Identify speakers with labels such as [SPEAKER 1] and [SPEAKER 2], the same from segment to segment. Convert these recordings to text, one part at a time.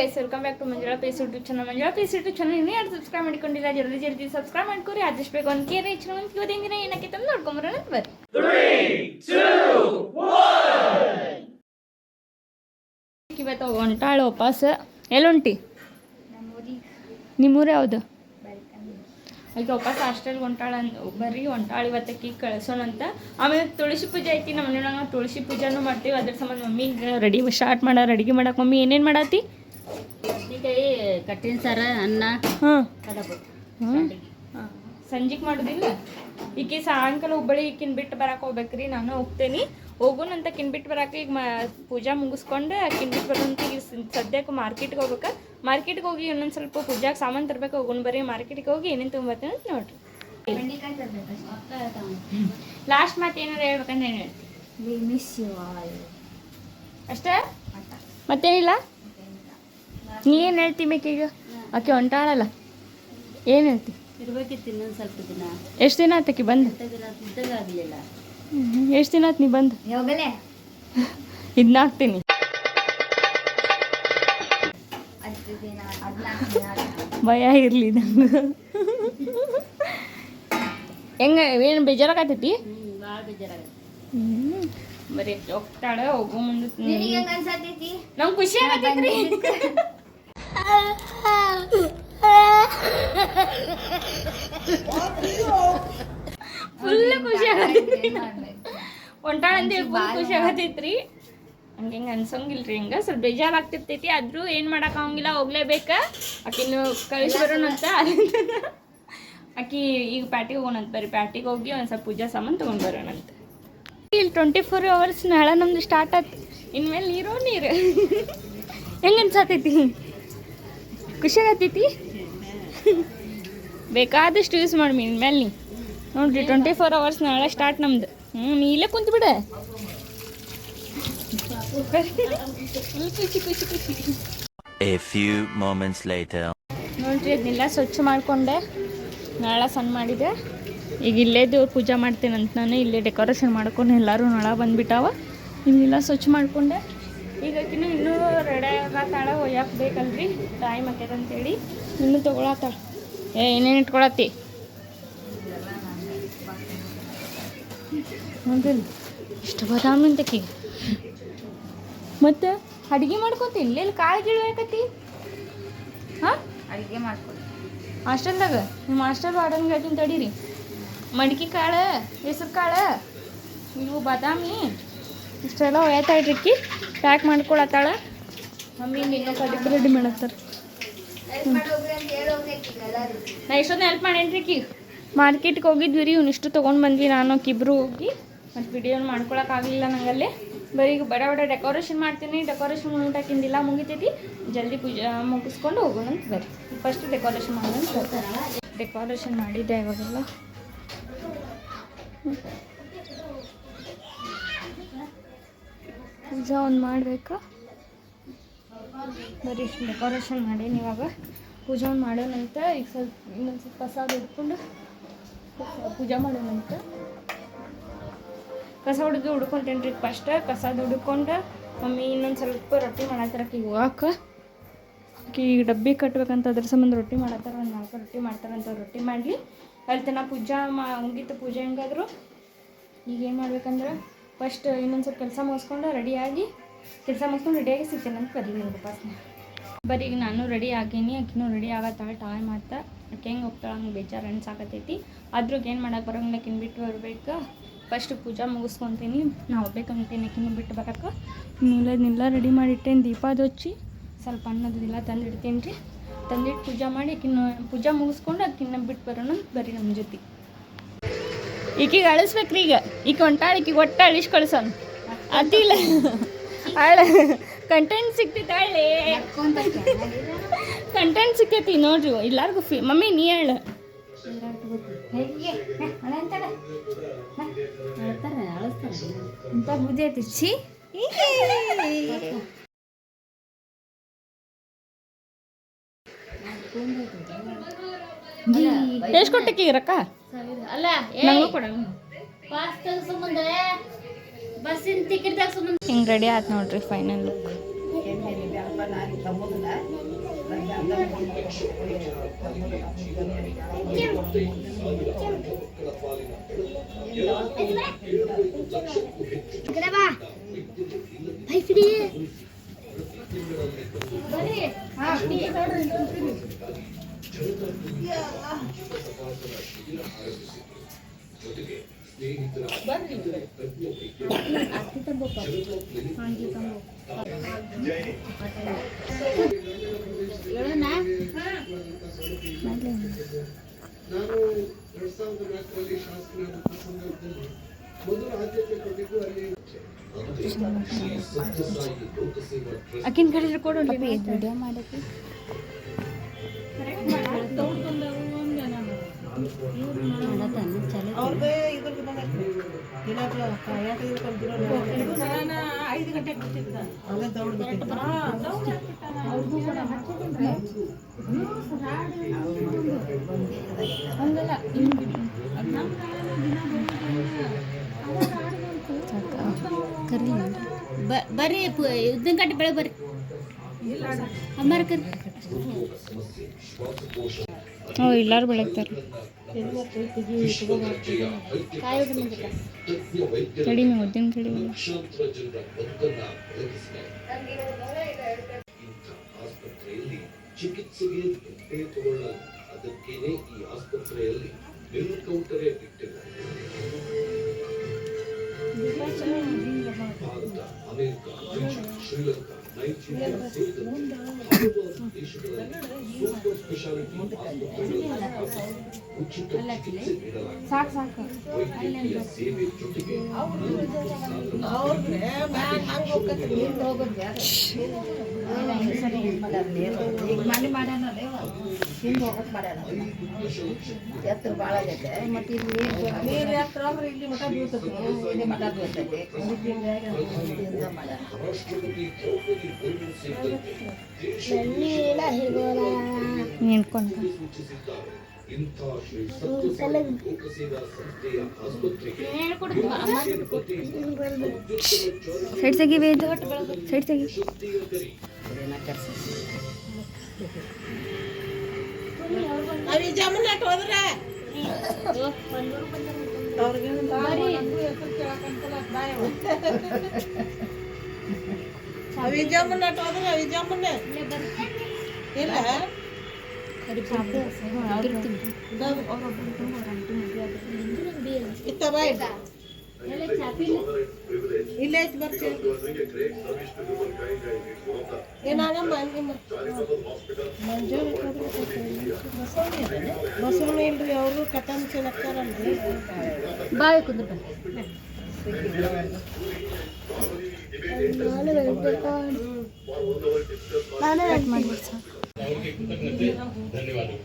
[SPEAKER 1] Guys welcome back to Manjula face YouTube channel Manjula face YouTube channel ಇನ್ನೂ ಯಾರು subscribe ಮಾಡ್ಕೊಂಡಿಲ್ಲ, ಜಲ್ದಿ ಜಲ್ದಿ ಸಬ್ಸ್ಕ್ರೈಬ್ ಮಾಡ್ಕೊರಿ ಆದಷ್ಟು ಬೇಗ ಒಂದು ಕೇರ್ ಒಂದು ಇವತ್ತಿನ ದಿನ ಏನಕ್ಕೆ ತಂದು ನೋಡ್ಕೊಂಬರೋಣ ಬರ್ರಿ ಇವತ್ತು ಹೊಂಟಾಳು ವಾಪಸ್ ಎಲ್ಲೊಂಟಿ ನಿಮ್ಮೂರು ಯಾವುದು? ಅದಕ್ಕೆ ವಾಪಸ್ ಹಾಸ್ಟೆಲ್ಗೆ ಹೊಂಟಾಳ ಬರ್ರಿ ಹೊಂಟಾಳು ಇವತ್ತಕ್ಕೆ ಕಳ್ಸೋಣ ಅಂತ. ಆಮೇಲೆ ತುಳಸಿ ಪೂಜೆ ಐತಿ, ನಮ್ಮ ಮನೆಯೊಳಗೆ ತುಳಸಿ ಪೂಜೆನೂ ಮಾಡ್ತೀವಿ. ಅದ್ರ ಸಂಬಂಧ ಮಮ್ಮಿ ರೆಡಿ ಸ್ಟಾರ್ಟ್ ಮಾಡಾರ ಅಡುಗೆ ಮಾಡೋಕೆ ಮಮ್ಮಿ ಏನೇನು ಮಾಡತ್ತಿ
[SPEAKER 2] ಬದ್ನಿಕಾಯಿ ಕಟ್ಟಿನ ಸಾರ ಅನ್ನ
[SPEAKER 1] ಹಾಂ
[SPEAKER 2] ಕಡಬು.
[SPEAKER 1] ಸಂಜೆಗೆ ಮಾಡೋದಿಲ್ಲ? ಈಕಿ ಸಾಯಂಕಾಲ ಹುಬ್ಬಳ್ಳಿ ಈಕಿನ ಬಿಟ್ಟು ಬರಕ್ಕೆ ಹೋಗ್ಬೇಕ್ರಿ ನಾನು ಹೋಗ್ತೇನೆ. ಹೋಗೋಣಂತ ಕಿನ್ ಬಿಟ್ಟು ಬರಕ್ಕೆ ಈಗ ಮ ಪೂಜಾ ಮುಗಿಸ್ಕೊಂಡು ಕಿನ್ ಬಿಟ್ಟು ಬರೋಂತ ಈಗ ಸದ್ಯಕ್ಕೆ ಮಾರ್ಕೆಟ್ಗೆ ಹೋಗ್ಬೇಕು. ಮಾರ್ಕೆಟ್ಗೆ ಹೋಗಿ ಇನ್ನೊಂದು ಸ್ವಲ್ಪ ಪೂಜಾಗೆ ಸಾಮಾನು ತರಬೇಕು ಹೋಗೋಣ ಬರ್ರಿ ಮಾರ್ಕೆಟ್ಗೆ ಹೋಗಿ ಏನೇನು ತೊಗೊಂಬರ್ತೀನಿ ಅಂತ ನೋಡ್ರಿ. ಲಾಸ್ಟ್ ಮಾತು ಏನಾರು ಹೇಳ್ಬೇಕಂದ್ರೆ ಏನು ಅಷ್ಟೇ? ಮತ್ತೇನಿಲ್ಲ? ನೀ ಏನು ಹೇಳ್ತಿ ಮೇಕೆಗೆ ಆಕೆ ಹೊಂಟಾಳಲ್ಲ. ಏನು ಹೇಳ್ತಿ?
[SPEAKER 2] ಇರ್ಬೇಕಿತ್ತು ಇನ್ನೊಂದು ಸ್ವಲ್ಪ ದಿನ.
[SPEAKER 1] ಎಷ್ಟು ದಿನ ಬಂದು?
[SPEAKER 2] ದಿನ ಇದ್ದಾಗ ಆಗಲಿಲ್ಲ.
[SPEAKER 1] ಎಷ್ಟು ದಿನ ಆತು ನೀ ಬಂದು? ಇದನ್ನ ಹಾಕ್ತೀನಿ ಭಯ ಇರಲಿ ನಂಗೆ. ಹೆಂಗೆ ಏನು ಬೇಜಾರಾಗತ್ತೈತಿ ಬರೀ ಹೋಗ್ತಾಳೆ ಹೋಗೋ ಮುಂದೆ. ನಂಗೆ ಖುಷಿ ಆಗತ್ತೈತ್ರಿ. ಫುಲ್ ಖುಷಿ ಆಗತ್ತೈತ್ರಿ ಹೊಂಟಾಳ ಅಂತೇಳಿ ಫುಲ್ ಖುಷಿ ಆಗತೈತ್ರಿ ಹಂಗೆ ಹಿಂಗೆ ಅನ್ಸಂಗಿಲ್ರಿ ಹಿಂಗೆ. ಸ್ವಲ್ಪ ಬೇಜಾರು ಆಗ್ತಿರ್ತೈತಿ ಆದ್ರೂ ಏನು ಮಾಡಕ್ ಆಗಂಗಿಲ್ಲ ಹೋಗ್ಲೇಬೇಕ. ಆಕಿನ್ನು ಕಳಿಸಿ ಬರೋಣ ಅಂತ ಆಕಿ ಈಗ ಪ್ಯಾಟಿಗೆ ಹೋಗೋಣಂತ ಬರ್ರಿ. ಪ್ಯಾಟಿಗೆ ಹೋಗಿ ಒಂದು ಸ್ವಲ್ಪ ಪೂಜಾ ಸಾಮಾನು ತೊಗೊಂಡು ಬರೋಣಂತ ಇಲ್ಲಿ ಟ್ವೆಂಟಿ ಫೋರ್ ಅವರ್ಸ್ ನಾಳೆ ನಮ್ದು ಸ್ಟಾರ್ಟ್ ಆಯ್ತು ಇನ್ಮೇಲೆ ನೀರು ನೀರು. ಹೆಂಗೆ ಅನ್ಸತೈತಿ? ಖುಷಿ ಆಗತೈತಿ ಬೇಕಾದಷ್ಟು ಯೂಸ್ ಮಾಡಿ ಇನ್ಮೇಲೆ ನೀ. ನೋಡ್ರಿ ಟ್ವೆಂಟಿ ಫೋರ್ ಅವರ್ಸ್ ನಾಳೆ ಸ್ಟಾರ್ಟ್ ನಮ್ದು. ಹ್ಞೂ ನೀ ಇಲ್ಲೇ ಕುಂತು ಬಿಡ. ಖುಷಿ ಖುಷಿ ಖುಷಿ
[SPEAKER 3] A few moments later.
[SPEAKER 1] ನೋಡ್ರಿ ಅದನ್ನೆಲ್ಲ ಸ್ವಚ್ಛ ಮಾಡಿಕೊಂಡೆ. ನಾಳೆ ಸಣ್ಣ ಮಾಡಿದೆ. ಈಗ ಇಲ್ಲೇ ದೇವ್ರು ಪೂಜೆ ಮಾಡ್ತೇನಂತ ನಾನು ಇಲ್ಲೇ ಡೆಕೋರೇಷನ್ ಮಾಡ್ಕೊಂಡು ಎಲ್ಲರೂ ನಳ ಬಂದ್ಬಿಟ್ಟಾವ. ಇನ್ನೆಲ್ಲ ಸ್ವಚ್ಛ ಮಾಡಿಕೊಂಡೆ. ಈಗ ಆಕಿನೂ ಇನ್ನೂ ರೆಡಿ ಆಗತ್ತಾಳ ಒಯ್ಯಕ್ಕೆ ಬೇಕಲ್ರಿ? ಟೈಮ್ ಆಗ್ಯಾದ ಅಂತ ಹೇಳಿ ಇನ್ನೂ ತೊಗೊಳತ್ತಾಳ ಏ ಏನೇನು ಇಟ್ಕೊಳತ್ತಿ? ಹೌದಿಲ್ಲ ಇಷ್ಟು ಬದಾಮಿ ಅಂತಕಿ ಮತ್ತು ಅಡುಗೆ ಮಾಡ್ಕೊತಿ? ಇಲ್ಲಿ ಕಾಳು ಗೀಳು ಯಾಕತ್ತಿ ಹಾಂ?
[SPEAKER 2] ಅಡುಗೆ ಮಾಡ್ಕೊಡಿ
[SPEAKER 1] ಹಾಸ್ಟೆಲ್ದಾಗ? ನಿಮ್ಮ ಹಾಸ್ಟೆಲ್ ವಾರ್ಡನ್ಗೆ ಹೇಳ್ತೀನಿ ತಡೀರಿ. ಮಡಿಕೆ ಕಾಳು ಹೆಸ್ರು ಕಾಳು ಇವು ಬಾದಾಮಿ. ಇಷ್ಟೆಲ್ಲ ಒಯ್ಯತಾ ಇಡ್ರಿಕ್ಕಿ ಪ್ಯಾಕ್ ಮಾಡ್ಕೊಳತ್ತಾಳ. ಮಮ್ಮಿ ರೆಡಿ ಮಾಡತ್ತಾರ. ನಾ ಇಷ್ಟೊಂದು ಹೆಲ್ಪ್ ಮಾಡೇನ್ರಿಕ್ಕಿ ಮಾರ್ಕೆಟ್ಗೆ ಹೋಗಿದ್ವಿ ರೀ ಇವ್ನಿಷ್ಟು ತೊಗೊಂಡು ಬಂದ್ವಿ. ನಾನು ಇಬ್ಬರು ಹೋಗಿ. ಮತ್ತು ವಿಡಿಯೋನ ಮಾಡ್ಕೊಳಕ್ಕಾಗಲಿಲ್ಲ ನಂಗಲ್ಲೇ. ಬರೀ ಬಡ ಬಡ ಡೆಕೋರೇಷನ್ ಮಾಡ್ತೀನಿ. ಡೆಕೋರೇಷನ್ ಊಟಕ್ಕಿಂದಿಲ್ಲ ಮುಗಿತೈತಿ. ಜಲ್ದಿ ಪೂಜಾ ಮುಗಿಸ್ಕೊಂಡು ಹೋಗೋಣ ಅಂತ ಬರ್ರಿ ಫಸ್ಟ್ ಡೆಕೋರೇಷನ್ ಮಾಡೋಣ ಡೆಕೋರೇಷನ್ ಮಾಡಿದ್ದೆ ಇವಾಗೆಲ್ಲ. ಪೂಜಾ ಒಂದು ಮಾಡಬೇಕು? ಬರೀ ಡೆಕೋರೇಷನ್ ಮಾಡೀನಿ ಇವಾಗ ಪೂಜೆ ಒಂದು ಮಾಡೋಣಂತ. ಈಗ ಸ್ವಲ್ಪ ಇನ್ನೊಂದು ಸ್ವಲ್ಪ ಕಸ ಹಿಡ್ಕೊಂಡು ಪೂಜೆ ಮಾಡೋಣಂತ. ಕಸ ಹುಡುಗಿ ಹುಡ್ಕೊಂತೇನೆ ರೀ ಫಸ್ಟ್ ಕಸದ ಹುಡ್ಕೊಂಡು ಮಮ್ಮಿ ಇನ್ನೊಂದು ಸ್ವಲ್ಪ ರೊಟ್ಟಿ ಮಾಡತ್ತಾರಕ್ಕೆ ಈಗ ಹೋಗಕ್ಕೆ ಈಗ ಡಬ್ಬಿ ಕಟ್ಬೇಕಂತ ಅದ್ರ ಸಂಬಂಧ ರೊಟ್ಟಿ ಮಾಡತ್ತಾರ ಒಂದು ನಾಲ್ಕು ರೊಟ್ಟಿ ಮಾಡ್ತಾರಂತ ರೊಟ್ಟಿ ಮಾಡಲಿ. ಅಲ್ಲಿ ತನ ಪೂಜಾ ಮಾ ಮುಗೀತು ಪೂಜೆ ಹೆಂಗಾದ್ರು? ಈಗ ಏನು ಮಾಡ್ಬೇಕಂದ್ರೆ? ಫಸ್ಟ್ ಇನ್ನೊಂದು ಸ್ವಲ್ಪ ಕೆಲಸ ಮುಗಿಸ್ಕೊಂಡು ರೆಡಿಯಾಗಿ ಕೆಲಸ ಮುಗಿಸ್ಕೊಂಡು ರೆಡಿಯಾಗಿ ಸಿಗ್ತೇನೆ ಅಂತ ಬರ್ರಿ ನಿಮ್ಗೆ ಉಪಾಸನೆ. ಬರೀ ಈಗ ನಾನು ರೆಡಿ ಆಗೀನಿ, ಆಕಿನೂ ರೆಡಿ ಆಗತ್ತಾಳೆ ಟೈಮ್ ಆತ ಆಕೆ ಹೆಂಗೆ ಹೋಗ್ತಾಳೆ ಹಂಗೆ ಬೇಜಾರು ಅನ್ಸಾಕತ್ತೈತಿ. ಆದ್ರೂ ಏನು ಮಾಡೋಕೆ ಬರೋಂಗಿಲ್ಲ ಆಕಿನ ಬಿಟ್ಟು ಬರ್ಬೇಕು. ಫಸ್ಟ್ ಪೂಜಾ ಮುಗಿಸ್ಕೊತೀನಿ ನಾ ಹೋಗ್ಬೇಕಂತೀನಿ ಆಕಿನ ಬಿಟ್ಟು ಬರೋಕೆ. ನೀಲದನ್ನೆಲ್ಲ ರೆಡಿ ಮಾಡಿಟ್ಟೇನು, ದೀಪ ಹಚ್ಚಿ ಸ್ವಲ್ಪ ಅನ್ನೋದಿಲ್ಲ ತಂದಿಡ್ತೀನಿ ರೀ ತಂದಿಟ್ಟು ಪೂಜಾ ಮಾಡಿ ಆಕಿನ ಪೂಜಾ ಮುಗಿಸ್ಕೊಂಡು ಆಕಿನ ಬಿಟ್ಟು ಬರೋಣ ಬರೀ ನಮ್ಮ ಜೊತೆ. ಈಕಿಗೆ ಅಳಿಸ್ಬೇಕ್ರಿ ಈಗ. ಈಕೆ ಹೊಂಟಾಳ ಈಕಿಗೆ ಒಟ್ಟ ಅಳಿಸ್ ಕಳ್ಸೋಣ ಅದಿಲ್ಲ ಅಳ ಕಂಟೆಂಟ್ ಸಿಕ್ತೈತೆ ಹಳ್ಳಿ ಕಂಟೆಂಟ್ ಸಿಕ್ಕೈತಿ ನೋಡ್ರಿ ಎಲ್ಲಾರ್ಗು ಫೀ ಮಮ್ಮಿ ನೀ ಹೇಳ ಬುದ್ಧಿ ಐತಿ ಛೀ ಎಷ್ಟು ಕೊಟ್ಟಕ್ಕೆ ರೊಕ್ಕ?
[SPEAKER 2] ಅಲ್ಲ
[SPEAKER 1] ನಂಗೂ ಕೊಡ.
[SPEAKER 2] ಪಾಸ್ ಸಂಬಂಧ ಬಸ್ಸಿನ ಟಿಕೆಟ್ ಸಂಬಂಧ.
[SPEAKER 1] ಹಿಂಗೆ ರೆಡಿ ಆಯ್ತು ನೋಡ್ರಿ ಫೈನಲ್ ಲುಕ್
[SPEAKER 2] ಎಣ್ಣೆ
[SPEAKER 4] ನಾನು ಎರಡ್ ಸಾವಿರದ ನಾಲ್ಕರಲ್ಲಿ ಶಾಸಕನಾದಂಥ ಸಂದರ್ಭದಲ್ಲಿ ಮೊದಲು ಆದ್ಯತೆ ಕೊಟ್ಟಿದ್ದು ಅಲ್ಲಿ ಶ್ರೀ ಸತ್ಯಸಾಯಿ ಲೋಕಸೇವಾ ಟ್ರಸ್ಟ್
[SPEAKER 1] ಅಕ್ಕಿನ ಕಡೆ ಕೊಡು
[SPEAKER 2] ವಿಡಿಯೋ ಮಾಡಕ್ಕೆ
[SPEAKER 5] ಐದು ಗಂಟೆಗೆ ಬಿಟ್ಟಿದ್ದ
[SPEAKER 2] ಕರಿ ಬರ್ರಿ ಉದ್ದಿನ ಕಟ್ಟಿ ಬೆಳಗ್ಗೆ ಬರ್ರಿ. ಅಮ್ಮಾರ
[SPEAKER 1] ಎಲ್ಲಾರು ಬೆಳಗ್ತಾರೆ. ಕಡಿಮೆ ಉದ್ದಿನ ಕಡಿಮೆ
[SPEAKER 4] ಚಿಕಿತ್ಸೆಗೆ ದುಡ್ಡೇ ಅದಕ್ಕೇನೆ ಈ ಆಸ್ಪತ್ರೆಯಲ್ಲಿ ಬಿಲ್ ಕೌಂಟರೇ ಅಮೆರಿಕ ಶ್ರೀಲಂಕಾ ನೈಜೀರಿಯಾ ಸೇರಿದಂತೆ ಹಲವಾರು ದೇಶಗಳಲ್ಲಿ ಸೂಪರ್ ಸ್ಪೆಷಾಲಿಟಿ ಆಸ್ಪತ್ರೆಗಳಲ್ಲಿ ಉಚಿತ ಚಿಕಿತ್ಸೆ ನೀಡಲಾಗಿದೆ
[SPEAKER 1] ಸಾಕು ಸಾಕು.
[SPEAKER 4] ಜೊತೆಗೆ
[SPEAKER 5] ಹಂಗೆ ಹೋಗೋದು ಮಾಡ್ಯಾನ ಎತ್ತರ ಭಾಳ ಆಗೈತೆ. ಮತ್ತೆ ಇಲ್ಲಿ ನೀರು ಎತ್ತರ ಅಂದ್ರೆ ಇಲ್ಲಿ ಮಠ ಬೀಳ್ತೈತಿ. ಇಲ್ಲಿ ಮಠ ಹಿಂದಿಂದ ಮಾಡ್ಯಾನ
[SPEAKER 1] ನಿಂತ್ಕೊಂಡು
[SPEAKER 4] ಸೈಡ್ ಇಂಥ
[SPEAKER 1] ಸೈಡ್
[SPEAKER 4] ಸತ್ಯಸಾಯಿ
[SPEAKER 5] ಅವಿ ಜಮುನ್ ಅಟ್ ಹೋದ್ರೆ ಅವ್ರಿಗೆ ಅವಿ ಜಮುನ್ ಅಟ್ ಹೋದ್ರೆ ಅವಿ ಜಮುನ್ನೆ ಇಲ್ಲ ಇತ್ತ ಬಾಯ್ ಇಲ್ಲೇ ಐತಿ ಬರ್ತೀವಿ ಏನಾಗಮ್ಮ ನಿಮ್ಮ ಬಸವಣ್ಣ ಇಲ್ರಿ ಅವರು ಕಥಾಂಶ ನಕ್ತಾರಲ್ರಿ
[SPEAKER 2] ಬಾವಿ ಕುಂದ್ರ ಬನ್ನಿ
[SPEAKER 1] ಕಟ್ ಮಾಡ್ಬಿಟ್ಟು ಸಾಕು ಹಾಡಾಡೋಣ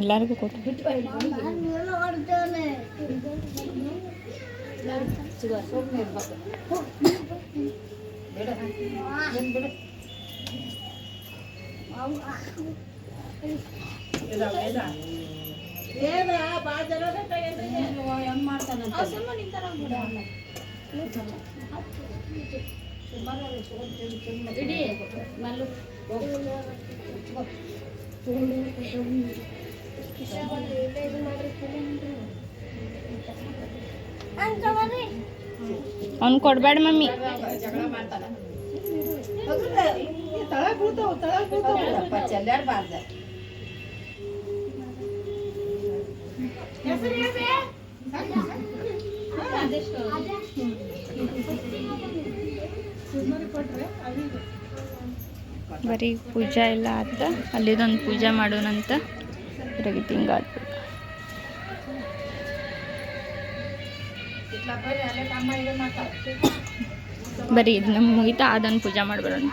[SPEAKER 1] ಎಲ್ಲರಿಗೂ ಕೊಟ್ಟು
[SPEAKER 5] ಏನ ಬಾ ಜನ
[SPEAKER 2] ಇಡಿ ಮಲ್ಲು
[SPEAKER 1] ಅವ್ನು ಕೊಡಬೇಡ ಮಮ್ಮಿ
[SPEAKER 5] ತಳ ಬೀಳ್ತಾವ ತಳ ಬೀಳ್ತಾವ ಚೆಲ್ಲಾಡ್ಬಾರ್ದ
[SPEAKER 1] ಬರೀ ಪೂಜಾ ಎಲ್ಲ ಆತ ಅಲ್ಲಿದೊಂದು ಪೂಜೆ ಮಾಡೋಣಂತ ಹೊರಗೆ ತಿಂಗಾದ್ಬಿಟ್ಟು ಬರೀ ಇದು ನಮ್ಗೆ ಮುಗಿತಾ ಅದೊಂದು ಪೂಜೆ ಮಾಡ್ಬಾರಂತ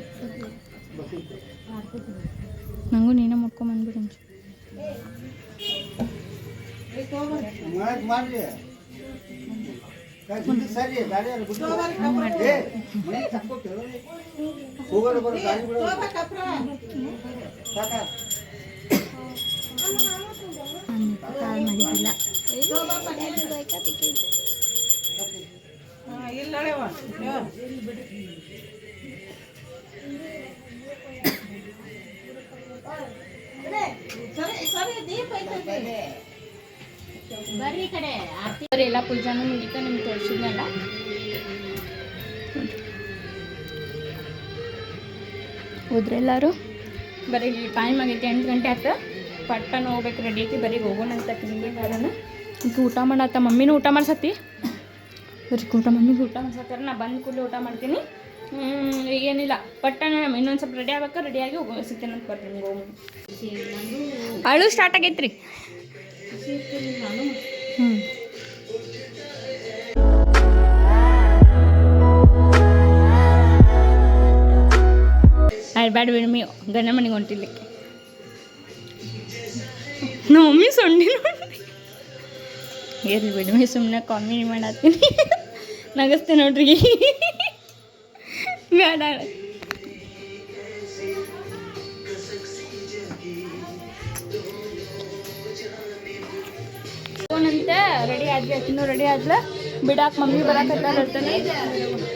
[SPEAKER 1] ನಂಗೂ ನೀನೇ ಮಾಡ್ಕೊಂಬಂದ್ಬಿಡು ಒಂಚೂರು.
[SPEAKER 2] ಮಾಡಿದ್ದಿಲ್ಲ ಬರ್ರಿ ಕಡೆ. ಆರ್ತಿ
[SPEAKER 1] ಎಲ್ಲ ಪೂಜಾನು ಮುಗಿತ ನಿಮ್ಗೆ ತೋರಿಸಿದ್ನಲ್ಲ? ಹೋದ್ರೆ ಎಲ್ಲರೂ? ಬರೀ ಟೈಮ್ ಆಗೈತಿ ಎಂಟು ಗಂಟೆ ಆಯ್ತು. ಪಟ್ಟನ ಹೋಗ್ಬೇಕು ರೆಡಿ ಐತಿ, ಬರೀ ಹೋಗೋಣ ಅಂತ ತಿಂಡಿ ಕಾರಣ ಈಗ ಊಟ ಮಾಡತ್ತ ಮಮ್ಮಿನೂ ಊಟ ಮಾಡ್ಸತ್ತಿ? ಬರೀ ಊಟ ಮಮ್ಮಿಗೆ ಊಟ ಮಾಡ್ಸತ್ತಾರ, ನಾ ಬಂದು ಕೂಡಲೇ ಊಟ ಮಾಡ್ತೀನಿ. ಈಗೇನಿಲ್ಲ. ಪಟ್ಟಣ ಇನ್ನೊಂದು ಸ್ವಲ್ಪ ರೆಡಿ ಆಗ್ಬೇಕು ರೆಡಿಯಾಗಿ ಹೋಗಿ ಸಿಗ್ತೇನೆ ಅಂತ ಬರ್ತೀನಿ ಅಳು ಸ್ಟಾರ್ಟ್ ಆಗೈತ್ರಿ. ಹ್ಞೂ ಬ್ಯಾಡ ಬಿಡಮಿ ಗಂಡ ಮನೆಗೆ ಹೊಂಟಿರ್ಲಿಕ್ಕೆ ನಮ್ಮ ಮಮ್ಮಿ ಸೊಂಡಿ ನೋಡಿ ಇರ್ಲಿ ಬಿಡಮಿ ಸುಮ್ಮನೆ ಕಾಮಿಡಿ ಮಾಡತ್ತೀನಿ. ನಗಸ್ತೆ ನೋಡ್ರಿ. ಬೇಡ ರೆಡಿ ರೆಡಿ ಮಮ್ಮಿ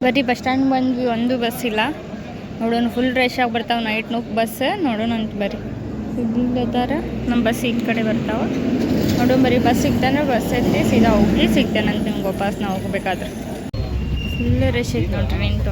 [SPEAKER 1] ಬರೀ ಬಸ್ ಸ್ಟ್ಯಾಂಡ್ ಬಂದ್ವಿ, ಒಂದು ಬಸ್ ಇಲ್ಲ. ನೋಡೋಣ ಫುಲ್ ರಶ್ ಆಗಿ ಬರ್ತಾವೆ ನೈಟ್ ನೂಕ್ ಬಸ್ ನೋಡೋಣ ಅಂತ ಬರ್ರಿ ಇದ್ದಾರ ನಮ್ಮ ಬಸ್ ಈ ಕಡೆ ಬರ್ತಾವ. ನೋಡೋಣ, ಬರೀ ಬಸ್ ಸಿಗ್ತಾನೆ ಬಸ್ ಐತಿ ಸೀದಾ ಹೋಗಿ ಸಿಗ್ತಾನಂತ ನಿಮ್ಗೆ ವಾಪಸ್ ನಾವು ಹೋಗ್ಬೇಕಾದ್ರೆ. ಫುಲ್ ರಶ್ ಐತಿ ನೋಡ್ರಿ ನಿಂತು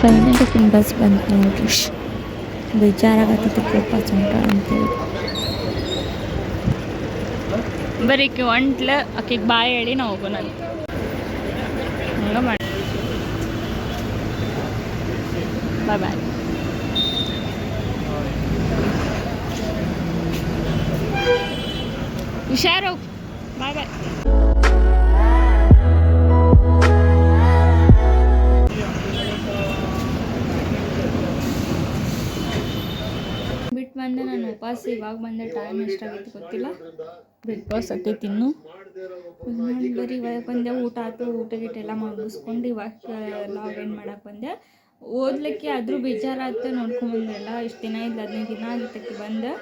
[SPEAKER 6] ಫೈನಲ್ ಬಸ್ ಬಂತು ನೋಡ್ರಿ. ಬೇಜಾರಾಗತ್ತೈತಿ ಕೋಪ ಸಂಟ ಅಂತೇಳಿ.
[SPEAKER 1] ಬರೀಕಿ ಒಂಟ್ಲ, ಆಕಿಗೆ ಬಾಯಿ ಹೇಳಿ ನಾವು ಹೋಗೋಣ ಅಂತ. ಹಂಗ ಮಾಡಿ ಬಾಯ್ ಬಾಯ್ ಹುಷಾರು. ಬಾಯ್ ಬಾಯ್ ಉಪವಾಸ ಇವಾಗ ಬಂದೆ ಟೈಮ್ ಎಷ್ಟಾಗೈತೆ ಗೊತ್ತಿಲ್ಲ. ಬಿಗ್ ಬಾಸ್ ಹತ್ತೈತಿ ಇನ್ನು ನಾನು ಬರೀ ಇವಾಗ ಬಂದೆ, ಊಟ ಆಯ್ತು ಊಟ ಗೀಟ ಎಲ್ಲ ಮುಗಿಸ್ಕೊಂಡು ಇವಾಗ ಲಾಗ್ ಎಂಡ್ ಮಾಡಕ್ಕೆ ಬಂದೆ? ಓದ್ಲಿಕ್ಕೆ ಆದರೂ ಬೇಜಾರಾಯ್ತು ನೋಡ್ಕೊಂಬಂದೆ ಎಲ್ಲ ಇಷ್ಟು ದಿನ ಇಲ್ಲ, ಹದಿನೈದು ದಿನ ಆಗಿತ್ತಕ್ಕೆ ಬಂದೆ.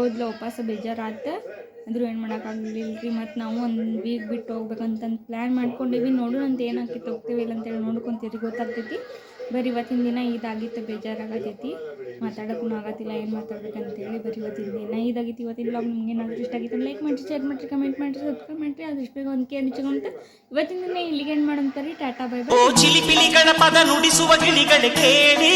[SPEAKER 1] ಓದ್ಲ, ಉಪವಾಸ ಬೇಜಾರಾಯ್ತು. ಆದರೂ ಏನು ಮಾಡೋಕ್ಕಾಗಲಿಲ್ಲ ರೀ ಮತ್ತು ನಾವು ಒಂದು ವೀಕ್ ಬಿಟ್ಟು ಹೋಗ್ಬೇಕಂತಂದು ಪ್ಲ್ಯಾನ್ ಮಾಡ್ಕೊಂಡಿವಿ ನೋಡು ಅಂತ ಏನಾಗ್ತಿತ್ತು ಹೋಗ್ತೀವಿ ಇಲ್ಲ ಅಂತೇಳಿ ನೋಡ್ಕೊಂತೀರಿ, ಗೊತ್ತಾಗ್ತೈತಿ. ಬರೀ ಇವತ್ತಿನ ದಿನ ಇದಾಗಿತ್ತು, ಬೇಜಾರಾಗತೈತಿ. ಮಾತಾಡೋಕ್ಕೂ ಆಗತ್ತಿಲ್ಲ ಏನು ಮಾತಾಡ್ಬೇಕಂತೇಳಿ ಬರೀ ಇವತ್ತಿನ ದಿನ ಇದಾಗಿತ್ತು ಇವತ್ತಿನ ಬ್ಲಾಗ್ ನಿಮ್ಗೆ ಏನಾದರೂ ಇಷ್ಟ ಆಗಿತ್ತು ಲೈಕ್ ಮಾಡಿರಿ ಶೇರ್ ಮಾಡಿರಿ ಕಮೆಂಟ್ ಮಾಡಿರಿ ಸಬ್ಸ್ಕ್ರೈಬ್ ಮಾಡಿರಿ. ಅದಿಷ್ಟು ಬೇಗ ಒಂದು ಕೇಳಿ ಅಂತ ಇವತ್ತಿನ ದಿನ ಇಲ್ಲಿಗೆ ಏನು ಮಾಡಂತಾರೆ ಟಾಟಾ ಬೈ
[SPEAKER 7] ಓ
[SPEAKER 1] ಬೈ
[SPEAKER 7] ಚಿಲಿಪಿಲಿ ಗಣಪದ ನುಡಿಸುವ ಗಿಳಿಗಳ ಕೇಳಿ.